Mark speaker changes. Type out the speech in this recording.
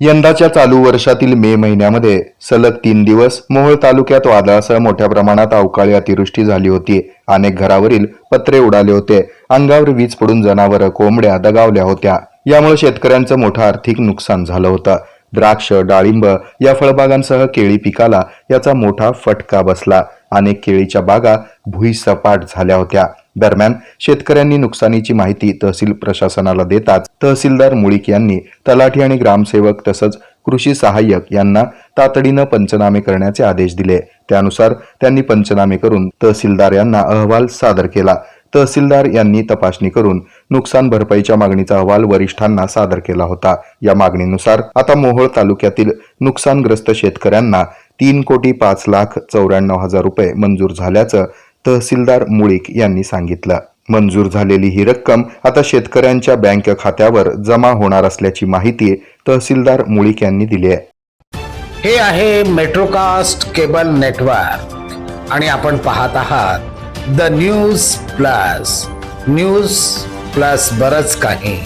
Speaker 1: यंदाच्या चालू वर्षातील मे महिन्यामध्ये सलग तीन दिवस मोहोळ तालुक्यात वादळासह मोठ्या प्रमाणात अवकाळी अतिवृष्टी झाली होती. अनेक घरावरील पत्रे उडाले होते. अंगावर वीज पडून जनावरं कोंबड्या दगावल्या होत्या. यामुळे शेतकऱ्यांचं मोठं आर्थिक नुकसान झालं होतं. द्राक्ष डाळिंब या फळबागांसह केळी पिकाला याचा मोठा फटका बसला. अनेक केळीच्या बागा भुईसपाट झाल्या होत्या. दरम्यान शेतकऱ्यांनी नुकसानीची माहिती तहसील प्रशासनाला देताच तहसीलदार मुळीक यांनी तलाठी आणि ग्रामसेवक तसंच कृषी सहाय्यक यांना तातडीनं पंचनामे करण्याचे आदेश दिले. त्यानुसार त्यांनी पंचनामे करून तहसीलदार यांना अहवाल सादर केला. तहसीलदार यांनी तपासणी करून नुकसान भरपाईच्या मागणीचा अहवाल वरिष्ठांना सादर केला होता. या मागणीनुसार आता मोहोळ तालुक्यातील नुकसानग्रस्त शेतकऱ्यांना तीन कोटी पाच लाख चौऱ्याण्णव हजार रुपये मंजूर झाल्याचं तहसीलदार मुळीक यांनी सांगितलं. मंजूर झालेली ही रक्कम आता शेतकऱ्यांच्या बँक खात्यावर जमा होणार असल्याची माहिती तहसीलदार मुळीक यांनी दिली आहे.
Speaker 2: हे आहे मेट्रोकास्ट केबल नेटवर्क. आणि आपण पाहत आहात the news plus. News plus बरच काही.